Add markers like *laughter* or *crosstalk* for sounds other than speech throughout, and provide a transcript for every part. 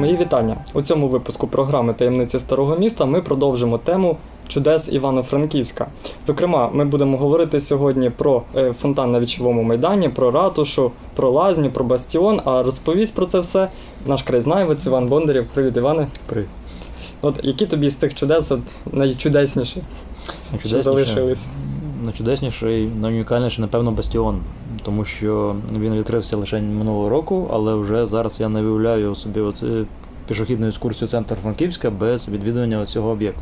Мої вітання. У цьому випуску програми Таємниці старого міста ми продовжимо тему чудес Івано-Франківська. Зокрема, ми будемо говорити сьогодні про е, фонтан на вічовому майдані, про ратушу, про лазню, про бастіон. А розповість про це все наш краєзнавець Іван Бондарєв. Привіт, Іване. Привіт. От які тобі з тих чудес от, найчудесніші, що залишились? Найчудесніший, найунікальніший, напевно, бастіон. Тому що він відкрився лише минулого року, але вже зараз я не виявляю собі от, е, пішохідну екскурсію центр Франківська без відвідування цього об'єкту.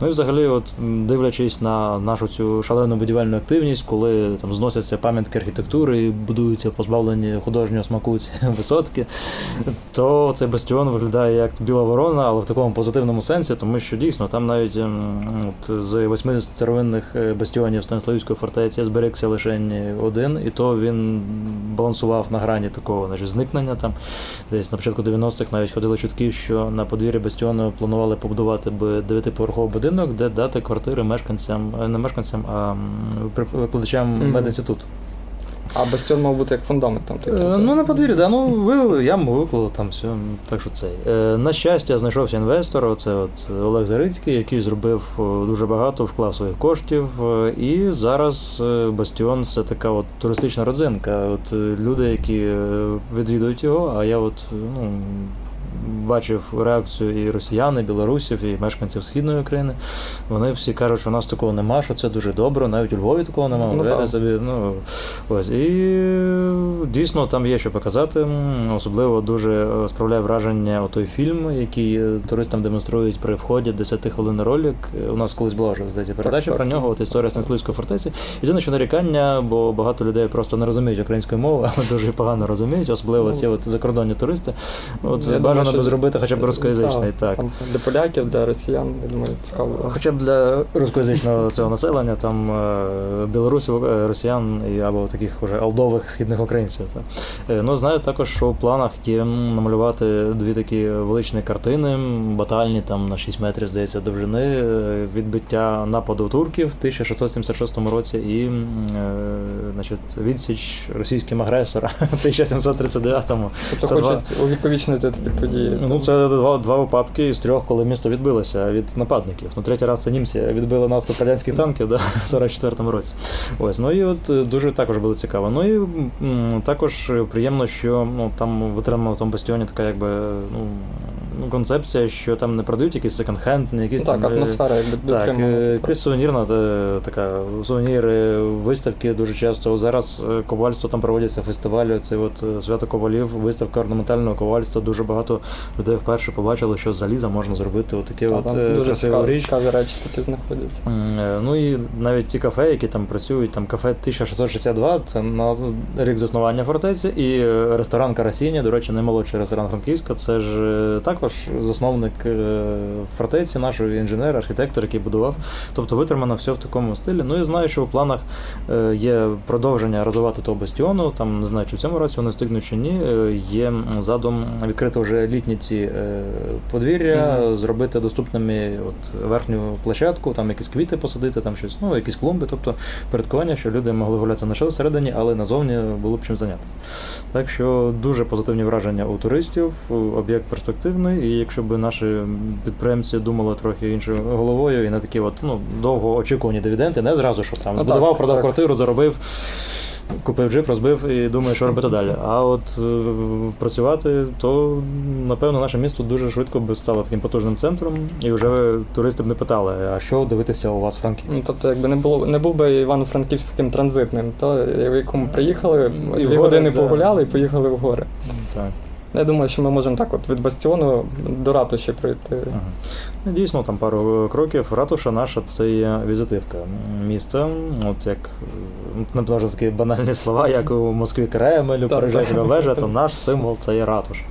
Ну і взагалі, от дивлячись на нашу цю шалену будівельну активність, коли там зносяться пам'ятки архітектури і будуються позбавлені художнього смаку ці *laughs* висотки, то цей бастіон виглядає як біла ворона, але в такому позитивному сенсі, тому що дійсно там навіть от, з восьми старовинних е, бастіонів Станиславської фортеці зберігся лише один, і то він балансував на грані такого значить, зникнення. Там десь на початку 90-х навіть ходили чутки, що на подвір'ї бастіону планували побудувати дев'ятиповерховий будинок, де дати квартири мешканцям, е, не мешканцям, а викладачам Мгм. медінституту. А бастіон мав бути як фундамент там такий. Е, Ну, на подвір'ї, да, ну вивели, яму виклали там все. Так що цей. Е, на щастя, знайшовся інвестор, оце от Олег Зарицький, який зробив дуже багато, вклав своїх коштів. І зараз Бастіон це така от туристична родзинка. От люди, які відвідують його, а я от ну. Бачив реакцію і росіян, і білорусів, і мешканців східної України. Вони всі кажуть, що у нас такого нема, що це дуже добре. Навіть у Львові такого немає. Ну, так. собі, ну ось і дійсно там є що показати. Особливо дуже е, справляє враження той фільм, який е, туристам демонструють при вході 10 хвилин ролик. Е, У нас колись була вже здається, передача так. про нього. От історія Станиславської фортеці. Єдине, що нарікання, бо багато людей просто не розуміють української мови, *laughs* але дуже погано розуміють, особливо Ну, ці от закордонні туристи. От бажано що- би зробити хоча б рускоязичний. Та, Так. Там для поляків, для росіян, я думаю, цікаво. Хоча б для рускоязичного *laughs* цього населення, там е, білорусів, е, росіян або таких уже алдових східних українців. Та. Е, Ну, знаю також, що в планах є намалювати дві такі величні картини, батальні там на 6 метрів, здається, довжини, відбиття нападу турків в 1676 році і значить, відсіч російським агресора *laughs* в 1739-му. Тобто хочуть увіковічнити такі події. Ну, це два, два випадки із трьох, коли місто відбилося від нападників. Ну, третій раз це німці відбили наступ радянських танків да, *laughs* в 44-му році. Ось, ну і от е, дуже також було цікаво. Ну і м, також приємно, що ну, там в тому бастіоні така якби ну, концепція, що там не продають якийсь секонд-хенд, не якісь Ну, так, там, е, атмосфера якби так, е, якась сувенірна е, така сувеніри, виставки дуже часто. Зараз ковальство там проводяться фестивалі. Це от свято ковалів, виставка орнаментального ковальства. Дуже багато людей вперше побачили, що з заліза можна зробити отаке Та, от там дуже цікаві, річ. цікаві речі такі знаходяться. Ну і навіть ті кафе, які там працюють, там кафе 1662, це на рік заснування фортеці, і ресторан Карасіні, до речі, наймолодший ресторан Франківська. Це ж е, також засновник е, фортеці, нашої інженер, архітектор, який будував. Тобто витримано все в такому стилі. Ну і знаю, що в планах е, є продовження розвивати того бастіону. Там не знаю, чи в цьому році вони встигнуть чи ні. Е, Є задум відкрити вже літні ці подвір'я, Мгм. зробити доступними от верхню площадку, там якісь квіти посадити, там щось, ну якісь клумби, тобто порядкування, що люди могли гулятися не лише всередині, але назовні було б чим зайнятися. Так що дуже позитивні враження у туристів, об'єкт перспективний, і якщо б наші підприємці думали трохи іншою головою і не такі от ну довго очікувані дивіденди, не зразу, що там Ну, збудував, так, продав так. квартиру, заробив. Купив джип, розбив і думає, що робити далі. А от е, працювати, то напевно наше місто дуже швидко би стало таким потужним центром, і вже туристи б не питали, а що дивитися у вас в Франківську? Ну, тобто, якби не було не був би Івано-Франківськ таким транзитним, то в якому приїхали, І дві гори, години да. погуляли і поїхали в гори. Так. Я думаю, що ми можемо так от від бастіону до ратуші пройти. Ага. Ну, Дійсно, там пару кроків. Ратуша наша це є візитивка міста. От як е, не вже такі банальні слова, як у Москві Кремль, Так, вежа, то наш символ це є ратуша.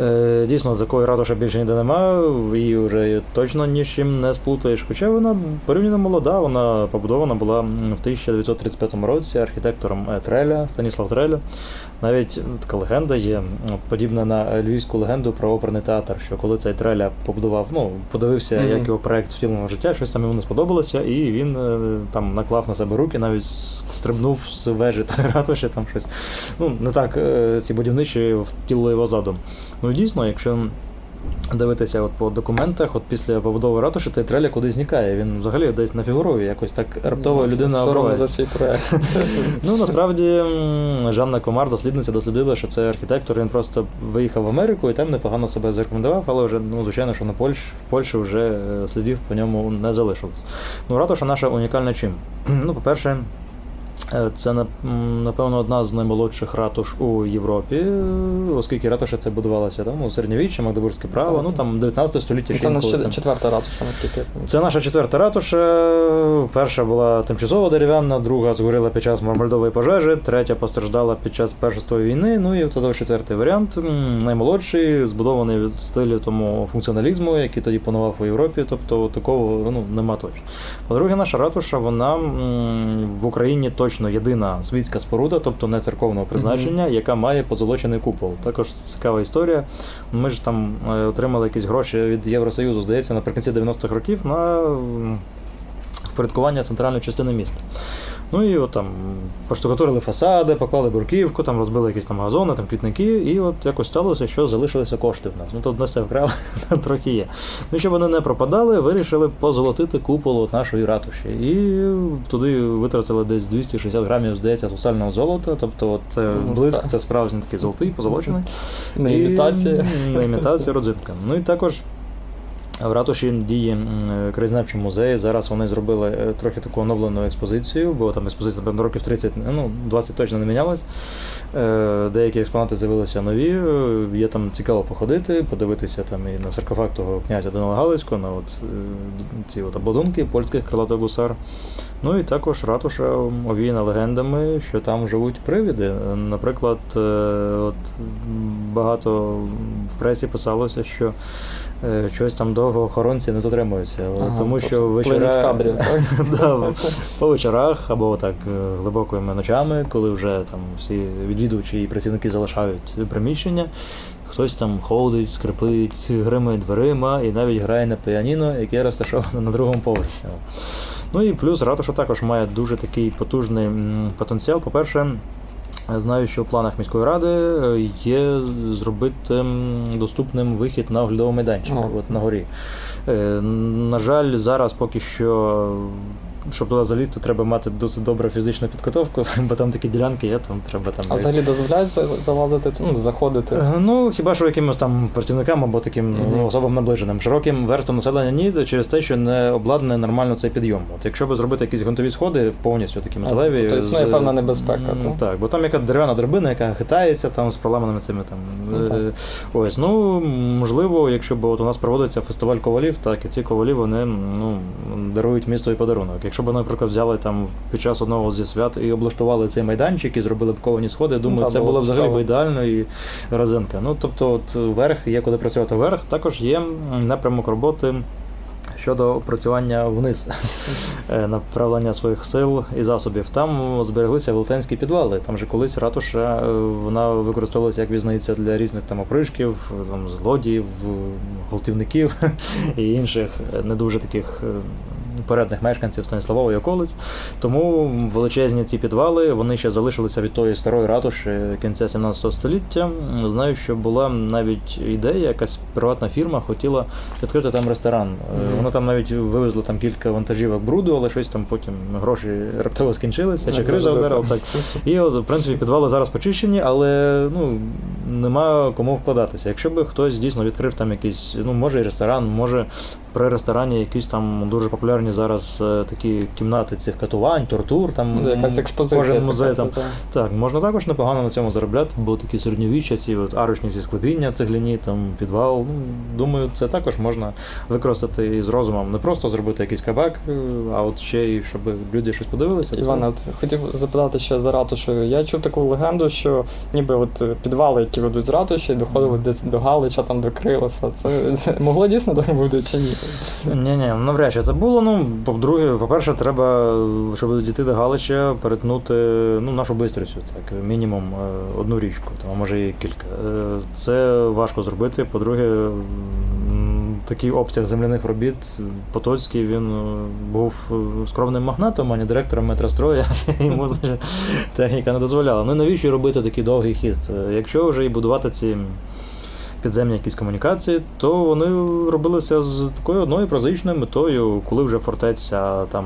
Е, Дійсно, такої ратуші більше ніде немає, її вже точно ні з чим не сплутаєш. Хоча вона порівняно молода, вона побудована була в 1935 році архітектором Треля, Станіслав Треля. Навіть така легенда є, подібна на львівську легенду про оперний театр, що коли цей треля побудував, ну, подивився, Мгм. як його проект втілено в життя, щось там йому не сподобалося, і він е, там наклав на себе руки, навіть стрибнув з вежі та ратуші, там щось. Ну, не так е, ці будівничі втілили його задум. Ну, дійсно, якщо дивитися от по документах, от після побудови ратуші, той треля кудись зникає. Він взагалі десь нафігурує, якось так раптово Ну, людина обривається. за свій проект. *laughs* Ну насправді Жанна Комар, дослідниця, дослідила, що це архітектор. Він просто виїхав в Америку і там непогано себе зарекомендував, але вже ну звичайно, що на Польщ, в Польщі вже е, слідів по ньому не залишилось. Ну, ратуша наша унікальна чим? *clears throat* Ну, по-перше. Е, Це напевно одна з наймолодших ратуш у Європі, е, оскільки ратуша це будувалася там у середньовіччя, Магдебурзьке право, ну там 19 століття. Це наша там. четверта ратуша, наскільки я пам'ятаю. Це наша четверта ратуша. Перша була тимчасово дерев'яна, друга згоріла під час Мармальдової пожежі, третя постраждала під час Першої світової війни. Ну і це четвертий варіант, наймолодший, збудований в стилі тому функціоналізму, який тоді панував у Європі. Тобто такого ну, нема точно. По-друге, наша ратуша, вона в Україні точно єдина світська споруда, тобто не церковного призначення, яка має позолочений купол. Також цікава історія. Ми ж там е, отримали якісь гроші від Євросоюзу, здається, наприкінці 90-х років на впорядкування центральної частини міста. Ну і от там поштукатурили фасади, поклали бурківку, там розбили якісь там газони, там квітники, і от якось сталося, що залишилися кошти в нас. Ну тут не все вкрали, *laughs* трохи є. Ну, щоб вони не пропадали, вирішили позолотити купол от нашої ратуші. І туди витратили десь 260 грамів, здається, сусального золота. Тобто, от це Ну, блиск, це справжній такий золотий, позолочений. Не імітація. Не імітація, родзинка. Ну і також в ратуші діє м, краєзнавчий музей. Зараз вони зробили е, трохи таку оновлену експозицію, бо там експозиція, напевно, років 30, ну, 20 точно не мінялась. Е, Деякі експонати з'явилися нові. е, Є там цікаво походити, подивитися там і на саркофаг того князя Данила Галицького, на от, ці от обладунки польських крилатих гусар. Ну і також ратуша овіяна легендами, що там живуть привіди. Наприклад, е, от багато в пресі писалося, що е, щось там довго охоронці не затримуються, Ага, тому тобто що вечора... кадрів, *laughs* да, по вечорах або так е, глибокими ночами, коли вже там всі відвідувачі і працівники залишають приміщення. Хтось там ходить, скрипить, гримає дверима і навіть грає на піаніно, яке розташоване на другому поверсі. Ну і плюс ратуша також має дуже такий потужний потенціал. По-перше, знаю, що в планах міської ради е, є зробити доступним вихід на оглядовий майданчик от на горі. Е, На жаль, зараз поки що. Щоб туди залізти, треба мати досить добру фізичну підготовку, *laughs* бо там такі ділянки є, там треба там. А взагалі дозволяється залазити, ну, заходити? Е, Ну, хіба що якимось там працівникам або таким ну, особам наближеним. Широким верствам населення ні, через те, що не обладнаний нормально цей підйом. От якщо би зробити якісь ґрунтові сходи, повністю такі металеві. тобто існує з- певна небезпека, М, так? Так, бо там яка дерев'яна драбина, яка хитається там з проламаними цими там. Е, Ось, ну можливо, якщо б от у нас проводиться фестиваль ковалів, так і ці ковалі вони ну, дарують місту і подарунок. Якщо б, наприклад, взяли там під час одного зі свят і облаштували цей майданчик і зробили б ковані сходи, думаю, так, це було б взагалі би ідеально і розинка. Ну тобто, от верх є куди працювати вверх. Також є напрямок роботи. Щодо опрацювання вниз, *laughs* е, направлення своїх сил і засобів, там збереглися велетенські підвали. Там же колись ратуша е, вона використовувалася як візнається для різних там опришків, там злодіїв, е, гвалтівників *laughs* і інших не дуже таких передних мешканців Станіславової околиць. Тому величезні ці підвали вони ще залишилися від тої старої ратуші кінця 17 століття. Знаю, що була навіть ідея, якась приватна фірма хотіла відкрити там ресторан. Мгм. Вони там навіть вивезли там кілька вантажівок бруду, але щось там потім гроші раптово скінчилися, чи криза завжди, вдарила. Так. І от, в принципі, підвали зараз почищені, але ну, нема кому вкладатися. Якщо би хтось дійсно відкрив там якийсь, ну, може і ресторан, може при ресторані якісь там дуже популярні зараз е, такі кімнати цих катувань, тортур, там Ну, Якась експозиція. кожен музей там. та. Так, можна також непогано на цьому заробляти, бо такі середньовіччя, ці от арочні зі склепіння, цегляні, там підвал. Ну, думаю, це також можна використати із розумом. Не просто зробити якийсь кабак, е, а от ще й щоб люди щось подивилися. Іване, от хотів запитати ще за ратушею. Я чув таку легенду, що ніби от е, підвали, які ведуть з ратуші, доходили десь до Галича, там до Крилоса. Це, це могло дійсно так бути чи ні? Ні, ні, навряд чи це було. Ну, по-друге, по-перше, треба, щоб дійти до Галича, перетнути ну, нашу бистрицю, так, мінімум е, одну річку, там, а може і кілька. Е, Це важко зробити. По-друге, такий обсяг земляних робіт Потоцький він е, був скромним магнатом, а не директором метростроя. *laughs* Йому техніка не дозволяла. Ну навіщо робити такий довгий хіст? Якщо вже і будувати ці підземні якісь комунікації, то вони робилися з такою одною прозаїчною метою, коли вже фортеця там.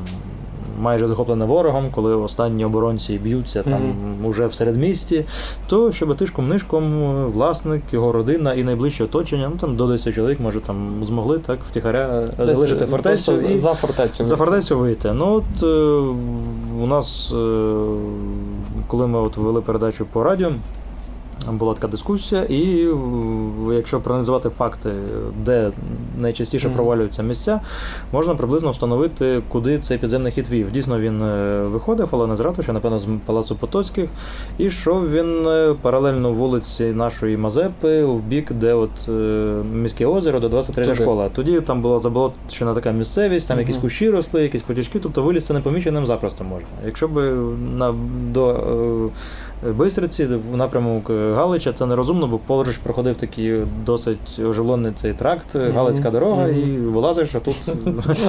Майже захоплена ворогом, коли останні оборонці б'ються там уже в середмісті, то щоб тишком нишком власник, його родина і найближче оточення, ну там до 10 чоловік, може там змогли так втіхаря залишити фортецю і за фортецю. за фортецю вийти. Ну от е, у нас, е, коли ми от вели передачу по радіо, була така дискусія, і якщо проаналізувати факти, де найчастіше провалюються місця, можна приблизно встановити, куди цей підземний хід вів. Дійсно, він е, виходив, але не з ратуші, напевно, з палацу Потоцьких, і йшов він е, паралельно вулиці нашої Мазепи в бік, де от е, міське озеро, до 23 Туди. школа. Тоді там була заболочена така місцевість, там якісь кущі росли, якісь потічки, тобто вилізти непоміченим запросто можна. Якщо би на до Бистриці, в напрямок Галича, це нерозумно, бо поруч проходив такий досить оживлений цей тракт, Галицька дорога, і вилазиш, а тут *laughs*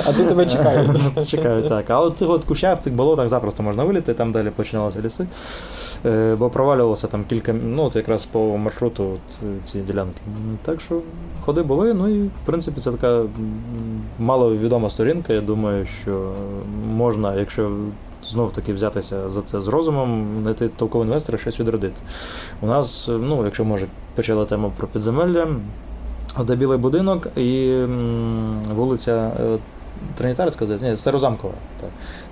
А тут тебе чекають. *laughs* Чекають, так. А от от кущах, в цих болотах запросто можна вилізти, там далі починалися ліси. Е, Бо провалювалося там кілька, ну от якраз по маршруту е, ці ділянки. Так що ходи були, ну і в принципі це така маловідома сторінка. Я думаю, що можна, якщо знов таки взятися за це з розумом, знайти толкового інвестора, щось відродити. У нас, е, ну, якщо може, почала тема про підземелля, де білий будинок і вулиця Тринітарська, здається, ні, Старозамкова. Так.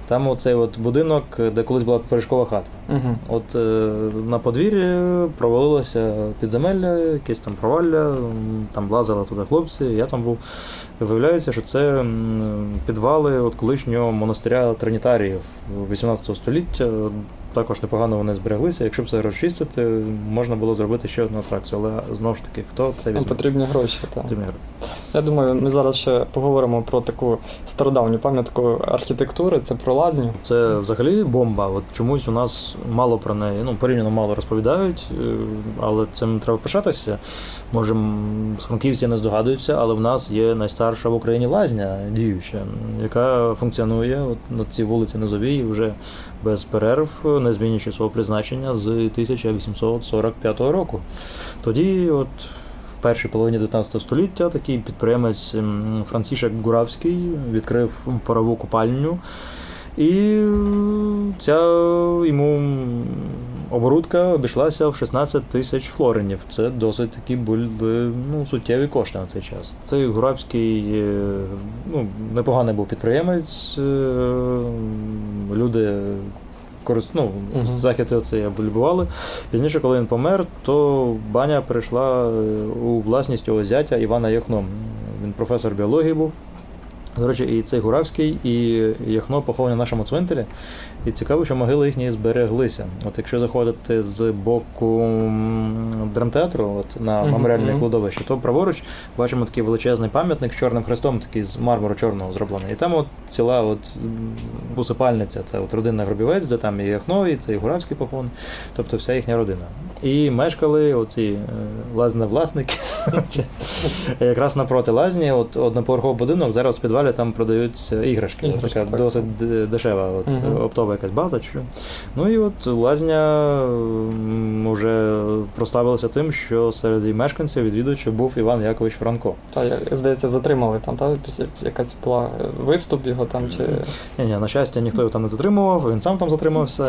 Там оцей от будинок, де колись була пиріжкова хата. Угу. От е, на подвір'ї провалилося підземелля, якесь там провалля, там лазили туди хлопці, я там був. Виявляється, що це підвали от колишнього монастиря Тринітаріїв 18 століття. Також непогано вони збереглися. Якщо б це розчистити, можна було зробити ще одну атракцію. Але знову ж таки, хто це візьме? потрібні гроші. Так. Потрібні гроші. Я думаю, ми зараз ще поговоримо про таку стародавню пам'ятку архітектури, це про лазню. Це взагалі бомба. От чомусь у нас мало про неї, ну порівняно мало розповідають, е, але цим треба пишатися. Може, франківці не здогадуються, але в нас є найстарша в Україні лазня діюча, яка функціонує от на цій вулиці Низовій вже без перерв, не змінюючи свого призначення з 1845 року. Тоді, от в першій половині 19 століття, такий підприємець Францішек Гуравський відкрив парову купальню. І ця йому оборудка обійшлася в 16 тисяч флоринів. Це досить такі були ну, суттєві кошти на цей час. Цей Гурабський е, ну, непоганий був підприємець. е, Люди корис- ну, Мгм. захід оцей облюбували. Пізніше, коли він помер, то баня перейшла е, у власність його зятя Івана Яхно. Він професор біології був. До речі, і цей Гуравський, і Яхно поховані на нашому цвинтарі. І цікаво, що могили їхні збереглися. От якщо заходити з боку драмтеатру, от на меморіальне мгм. кладовище, то праворуч бачимо такий величезний пам'ятник з чорним хрестом, такий з мармуру чорного зроблений. І там от ціла от усипальниця, це от родинна гробівець, де там і Яхно, і цей Гуравський похований, тобто вся їхня родина. І мешкали оці е, лазневласники. *laughs* Якраз напроти лазні, от одноповерховий будинок, зараз в підвалі там продають е, іграшки. Іграшки, така так. досить дешева от, Мгм. оптова якась база. Чи. Ну і от лазня вже прославилася тим, що серед її мешканців відвідувачів був Іван Якович Франко. Та я здається, затримали там, та після якась була е, виступ його там чи. Ні, ні, на щастя, ніхто його там не затримував, він сам там затримався.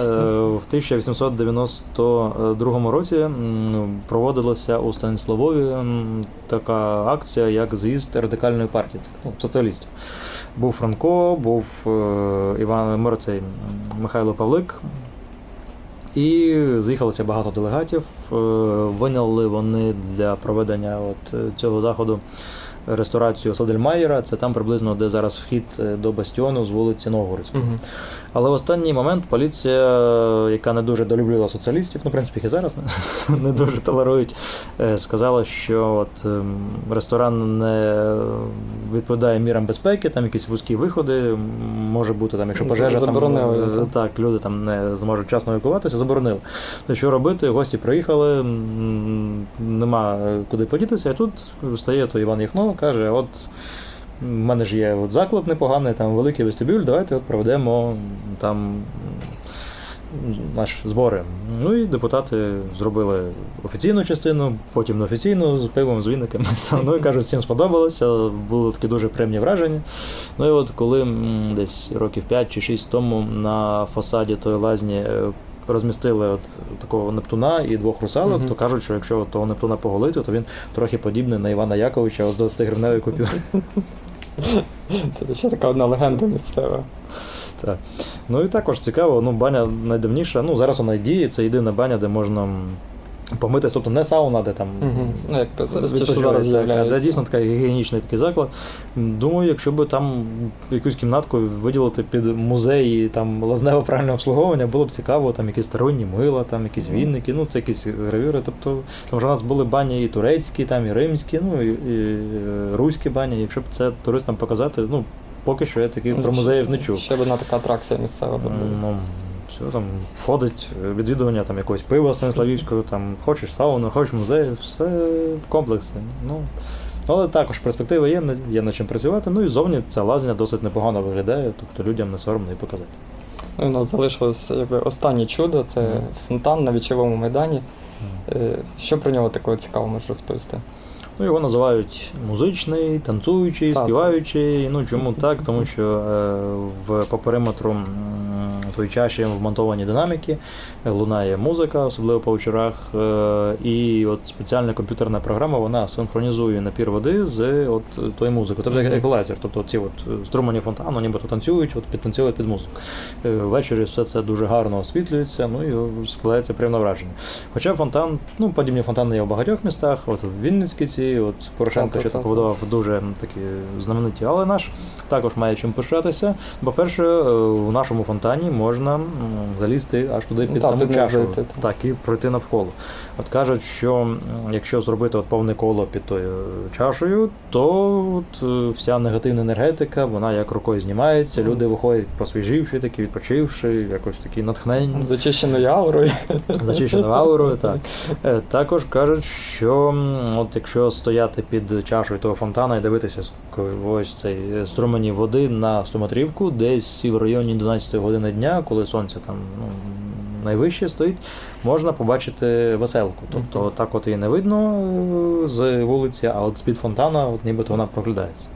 В 1892 році м, проводилася у Станіславові така акція, як з'їзд радикальної партії, ну, соціалістів. Був Франко, був е, Іван Мирцей м, Михайло Павлик. І з'їхалося багато делегатів. Е, Виняли вони для проведення от е, цього заходу ресторацію Садельмайєра. Це там приблизно, де зараз вхід до бастіону з вулиці Новгородської. Мгм. Але в останній момент поліція, яка не дуже долюблювала соціалістів, ну, в принципі, їх і зараз не, *laughs* не дуже толерують, е, сказала, що от ем, ресторан не відповідає мірам безпеки, там якісь вузькі виходи, може бути там, якщо пожежа, Заборонили, там, е, так? так, люди там не зможуть вчасно евакуватися, заборонили. То що робити? Гості приїхали, нема куди подітися, і тут стає то Іван Яхно, каже: от. В мене ж є от заклад непоганий, там великий вестибюль, давайте от проведемо там наш збори. Ну і депутати зробили офіційну частину, потім неофіційну з пивом, з віниками. *laughs* Ну і кажуть, всім сподобалося, були такі дуже приємні враження. Ну і от коли десь років 5 чи 6 тому на фасаді тої лазні е, розмістили от такого Нептуна і двох русалок, Мгм. то кажуть, що якщо того Нептуна поголити, то він трохи подібний на Івана Яковича з 20 гривневої купюри. Це ще така одна легенда місцева. Так. Ну і також цікаво, ну баня найдавніша. Ну зараз вона діє, це єдина баня, де можна помитись, тобто не сауна, де там. Мгм. Ну, як зараз, чи що зараз так, а Де дійсно такий гігієнічний такий заклад. Думаю, якщо б там якусь кімнатку виділити під музей і там лазневе правильне обслуговування, було б цікаво, там якісь сторонні мила, там якісь вінники, ну це якісь гравюри. Тобто там вже у нас були бані і турецькі, там і римські, ну і, і е, руські бані. Якщо б це туристам показати, ну поки що я таких про музеїв не чув. Ще б одна така атракція місцева була. Ну, що там входить е, відвідування там якогось пива Станиславівського, там хочеш сауну, хочеш музей, все в комплексі. Ну, але також перспективи є, є над чим працювати. Ну і зовні ця лазня досить непогано виглядає, тобто людям не соромно і показати. Ну, у нас залишилось якби останнє чудо це Мгм. фонтан на вічовому майдані. Е, Що про нього такого цікавого можеш розповісти? Ну, його називають музичний, танцюючий, співаючий. Ну чому так? Тому що е, в по периметру м, тої чаші вмонтовані динаміки, лунає музика, особливо по вечорах. Е, і от спеціальна комп'ютерна програма вона синхронізує напір води з от тою музикою. Тобто як еквалайзер. Тобто ці от е, струмені фонтану, нібито танцюють, от підтанцюють під музику. Е, Ввечері все це дуже гарно освітлюється, ну і складається приємне враження. Хоча фонтан, ну подібні фонтани є в багатьох містах, от в Вінницькій ці, от Порошенко Так, ще так, так. побудував дуже такі знамениті, але наш також має чим пишатися. По-перше, е, в нашому фонтані можна залізти аж туди Ну, під так, саму чашу, так. так, і пройти навколо. От кажуть, що якщо зробити от повне коло під тою чашею, то от, е, вся негативна енергетика, вона як рукою знімається, люди виходять посвіживши, такі відпочивши, якось такі натхнені. З очищеною аурою. Зачищеною аурою, так. Е, Також кажуть, що от якщо стояти під чашою того фонтана і дивитися ось цей струмені води на 100 метрівку, десь в районі 12 години дня, коли сонце там ну, найвище стоїть, можна побачити веселку. Тобто так от її не видно з вулиці, а от з-під фонтана, от нібито вона проглядається.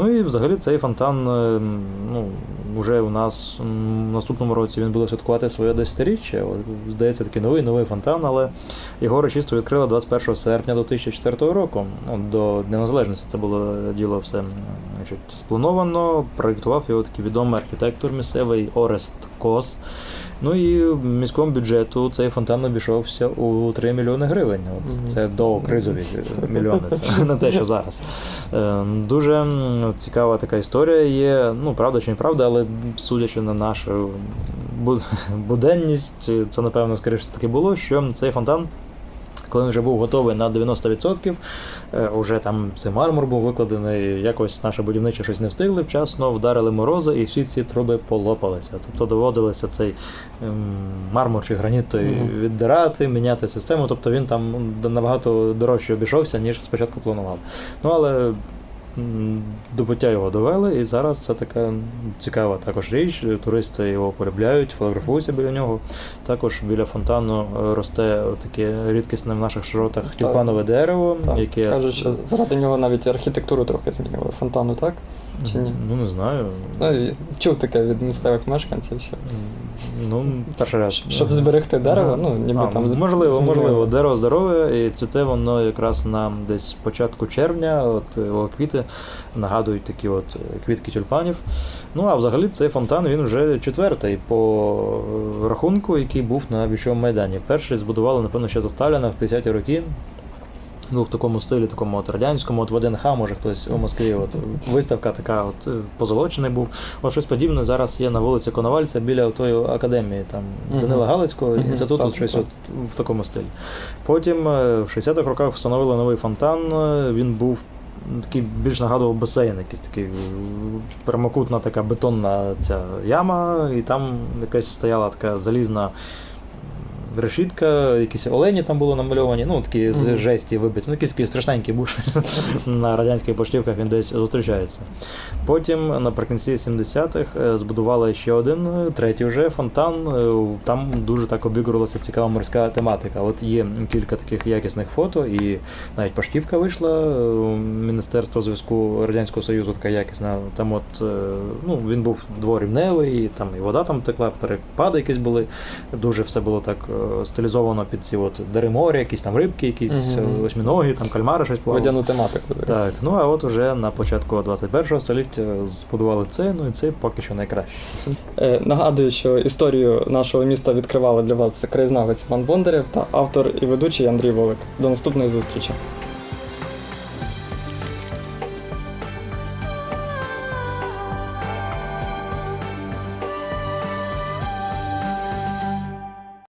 Ну і взагалі цей фонтан, е, ну, вже у нас в наступному році він буде святкувати своє десятиріччя. Здається, такий новий новий фонтан, але його урочисто відкрили 21 серпня 2004 року. От, до Дня Незалежності це було діло все значить, сплановано. Проєктував його такий відомий архітектор місцевий Орест Кос. Ну і міському бюджету цей фонтан обійшовся у 3 мільйони гривень. От, Це до кризові мільйони, це *laughs* не те, що зараз. Е, Дуже цікава така історія є. Ну, правда чи не правда, але судячи на нашу *laughs* буденність, це напевно скоріше таки було, що цей фонтан. Коли він вже був готовий на 90%, вже уже там цей мармур був викладений, якось наше будівниче щось не встигли вчасно, вдарили морози і всі ці труби полопалися. Тобто доводилося цей ем, мармур чи граніт віддирати, міняти систему. Тобто він там набагато дорожче обійшовся, ніж спочатку планували. Ну але м, до буття його довели, і зараз це така цікава також річ. Туристи його полюбляють, фотографуються біля нього. Також біля фонтану е, росте таке рідкісне в наших широтах Так. тюльпанове дерево, Так, яке Кажуть, що заради нього навіть архітектуру трохи змінювали фонтану, так? чи ні? Ну не знаю. Ну, чув таке від місцевих мешканців, що Ну, перший раз. щоб зберегти дерево, ну ніби А, там можливо, можливо, дерево здорове, і цвіте воно якраз на десь початку червня, от е, його квіти нагадують такі от е, квітки тюльпанів. Ну а взагалі цей фонтан він вже четвертий по е, рахунку, який був на військовому майдані. Перший збудували, напевно, ще за Сталіна в 50-ті роки. Ну, в такому стилі, такому от радянському, от в ВДНХ, може хтось у Москві, от виставка така, от е, позолочений був. От щось подібне зараз є на вулиці Коновальця біля тої академії, там. Данила Галицького, Мгм, інститут, так, от щось от в такому стилі. Потім е, в 60-х роках встановили новий фонтан. е, Він був такий більш нагадував басейн, якийсь такий прямокутна така бетонна ця яма, і там якась стояла така залізна. Решітка, якісь олені там були намальовані, ну такі з жесті вибиті. Ну, якийсь такий страшненький буш *laughs* на радянських поштівках він десь зустрічається. Потім наприкінці 70-х е, збудували ще один, е, третій вже фонтан. Е, Там дуже так обігрувалася цікава морська тематика. От є кілька таких якісних фото, і навіть поштівка вийшла. Міністерство зв'язку Радянського Союзу така якісна. Там от ну, він був дворівневий, і там і вода там текла, перепади якісь були. Дуже все було так стилізовано під ці от дари моря, якісь там рибки, якісь осьміноги, там кальмари щось плавало. Водяну тематику. Так, ну а от уже на початку 21 століття збудували це, ну і це поки що найкраще. Е, Нагадую, що історію нашого міста відкривали для вас краєзнавець Іван Бондарєв та автор і ведучий Андрій Волик. До наступної зустрічі.